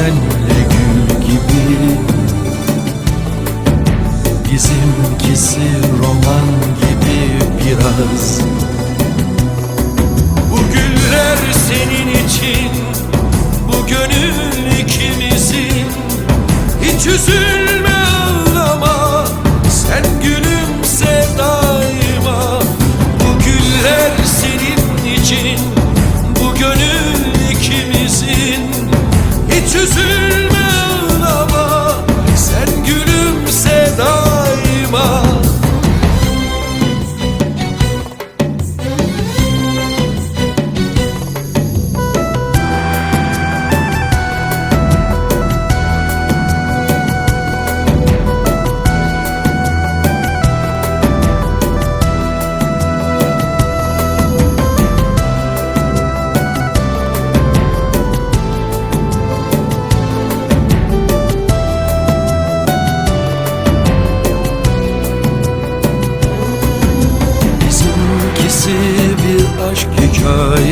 dikenle gül gibi. Bizimkisi roman gibi biraz. Bu güller senin için Bu gönül ikimizin. Hiç üzülme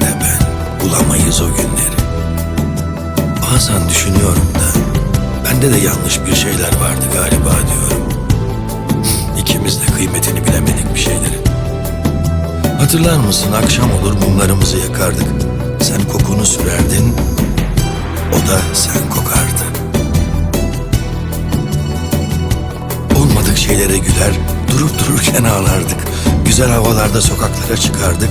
de ben bulamayız o günleri. Bazen düşünüyorum da bende de yanlış bir şeyler vardı galiba diyorum. İkimiz de kıymetini bilemedik bir şeylerin. Hatırlar mısın akşam olur mumlarımızı yakardık. Sen kokunu sürerdin, o da sen kokardı. Olmadık şeylere güler, durup dururken ağlardık. Güzel havalarda sokaklara çıkardık.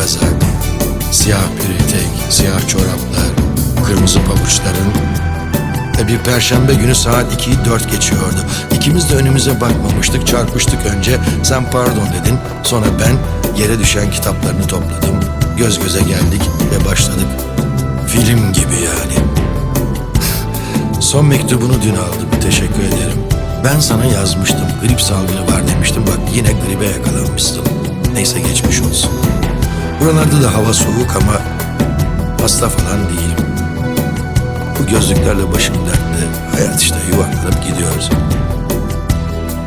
kazak, siyah bir etek, siyah çoraplar, kırmızı pabuçların ve bir perşembe günü saat 2'yi 4 geçiyordu. İkimiz de önümüze bakmamıştık, çarpıştık önce. Sen pardon dedin, sonra ben yere düşen kitaplarını topladım. Göz göze geldik ve başladık. Film gibi yani. Son mektubunu dün aldım, teşekkür ederim. Ben sana yazmıştım, grip salgını var demiştim. Bak yine gribe yakalanmışsın. Neyse geçmiş olsun. Buralarda da hava soğuk ama hasta falan değilim. Bu gözlüklerle başım dertli, hayat işte yuvarlanıp gidiyoruz.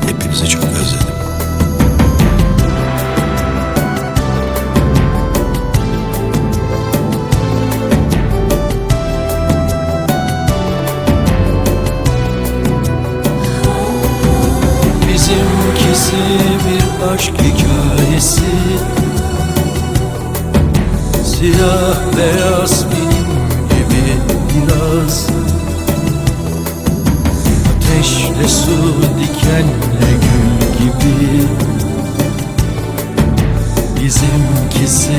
Hepinizi çok özledim. Siyah beyaz benim gibi biraz. Ateşle su dikenle gül gibi. Bizimkisi